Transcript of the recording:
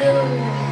Go.